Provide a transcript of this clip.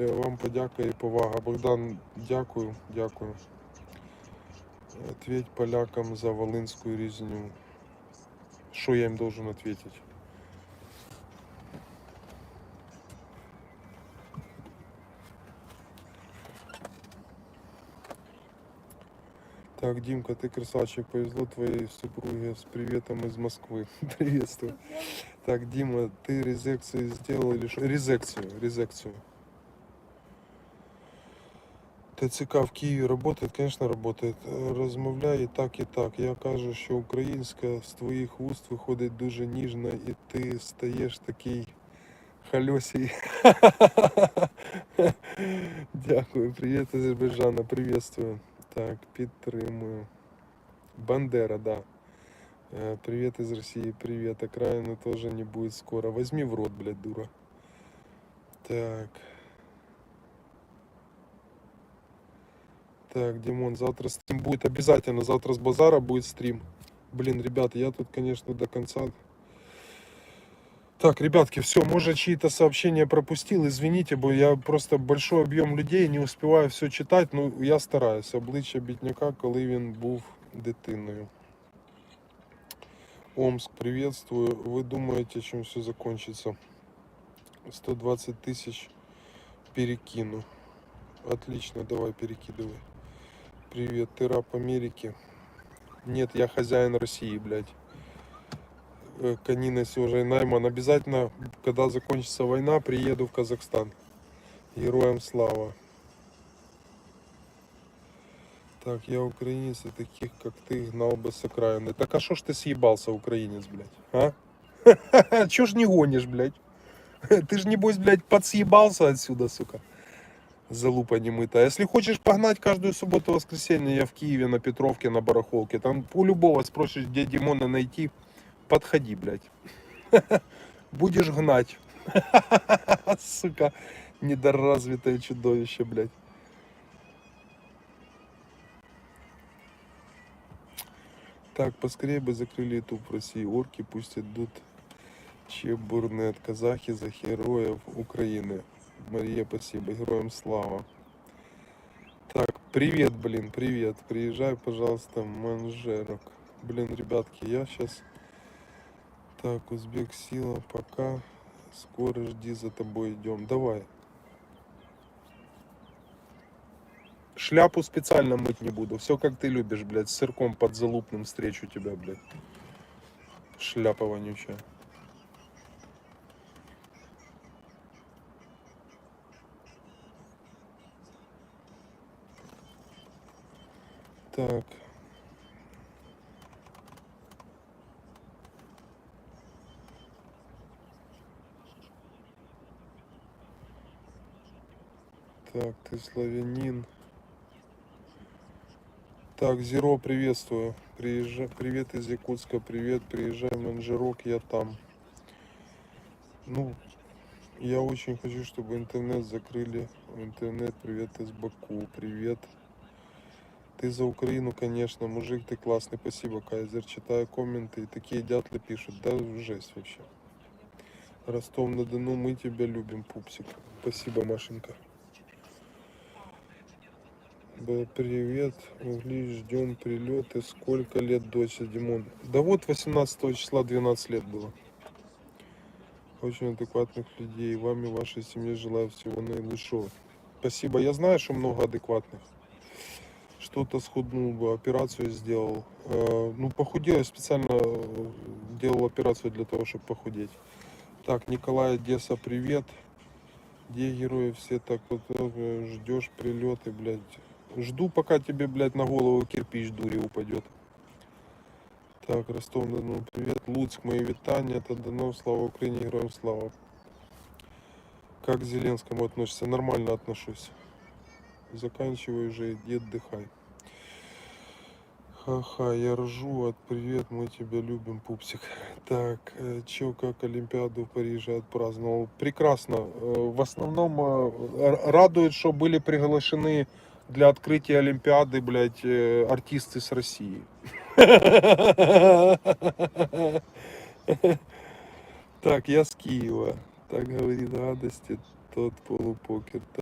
Е, Вам подяка і повага. Богдан, дякую, дякую. Ответь полякам за волинську різню. Що я їм должен ответить? Так, Димка, ты красавчик. Повезло твоей супруге с приветом из Москвы. Приветствую. Так, Дима, ты резекцию сделал или что? Резекцию, резекцию. ТЦК в Києві конечно, работает. Е, Розмовляє так, і так. Я кажу, що українська з твоїх вуст виходить дуже ніжно, і ти стаєш такий хальосій. Дякую, привіт, Азербайджана, приветствую. Так, підтримую. Бандера, да. Э, Привет из России, привет. Окраина тоже не будет скоро. Возьми в рот, блядь, дура. Так. Так, Димон, завтра стрим будет обязательно. Завтра с базара будет стрим. Блин, ребята, я тут, конечно, до конца. Так, ребятки, все, может, чьи-то сообщения пропустил, извините, бо я просто большой объем людей, не успеваю все читать, ну я стараюсь. Обличчя бідняка, коли він був дитиною. Омск, приветствую. Вы думаете, чем все закончится? 120 тысяч перекину. Отлично, давай перекидывай. Привет, ты раб Америки? Нет, я хозяин России, блядь. Э, Канина Сёжа Найман. Обязательно, когда закончится война, приеду в Казахстан. Героям слава. Так, я украинец, и таких, как ты, гнал бы с окраины. Так а шо ж ты съебался, украинец, блядь, а? Чё ж не гонишь, блядь? Ты ж, небось, блядь, подсъебался отсюда, сука. Залупа немытая. Если хочешь погнать каждую субботу воскресенье, я в Киеве на Петровке на барахолке. Там у любого спросишь, где Димона найти, подходи, блядь. Будешь гнать. Сука, недоразвитое чудовище, блядь. Так, поскорее бы закрыли YouTube в России. Орки пусть идут Чебурнет, казахи за героев Украины. Мария, спасибо, героям слава. Так, привет, блин, привет. Приезжай, пожалуйста, Манжерок. Блин, ребятки, я сейчас... Так, Узбек Сила, пока. Скоро жди, за тобой идем. Давай. Шляпу специально мыть не буду. Все как ты любишь, блядь. С сырком подзалупным встречу тебя, блядь. Шляпа вонючая. Так. Так, ты славянин. Так, Зеро, приветствую. Приезжай, привет из Якутска, привет, приезжай в Манжерок, я там. Ну, я очень хочу, чтобы интернет закрыли. Интернет, привет из Баку, привет. Ты за Украину, конечно, мужик, ты классный, спасибо, Кайзер. Читаю комменты, и такие дятлы пишут, да, жесть вообще. Ростов-на-Дону, мы тебя любим, пупсик. Спасибо, Машенька. Привет, угли, ждем прилеты. Сколько лет дочь Димон? Да вот 18 числа 12 лет было. Очень адекватных людей. Вам и вашей семье желаю всего наилучшего. Спасибо. Я знаю, что много адекватных. Что-то схуднул бы, операцию сделал. Э, Ну, похудел, я специально делал операцию для того, чтобы похудеть. Так, Николай Одесса, привет. Где герои все так вот э, ждешь прилеты, блядь. Жду, пока тебе, блядь, на голову кирпич дури упадет. Так, Ростов, ну привет. Луцк, мои витания. Таданов, слава Украине, героям слава. Как к Зеленскому относишься? Нормально отношусь. Заканчивай уже, иди отдыхай. Ха-ха, я ржу от привет, мы тебя любим, пупсик. Так, э, чё, как Олимпиаду в Париже отпраздновал? Прекрасно. Э, В основном э, радует, что были приглашены для открытия Олимпиады, блядь, артисты с России. Так, я с Киева. Так говорит гадости тот полупокер.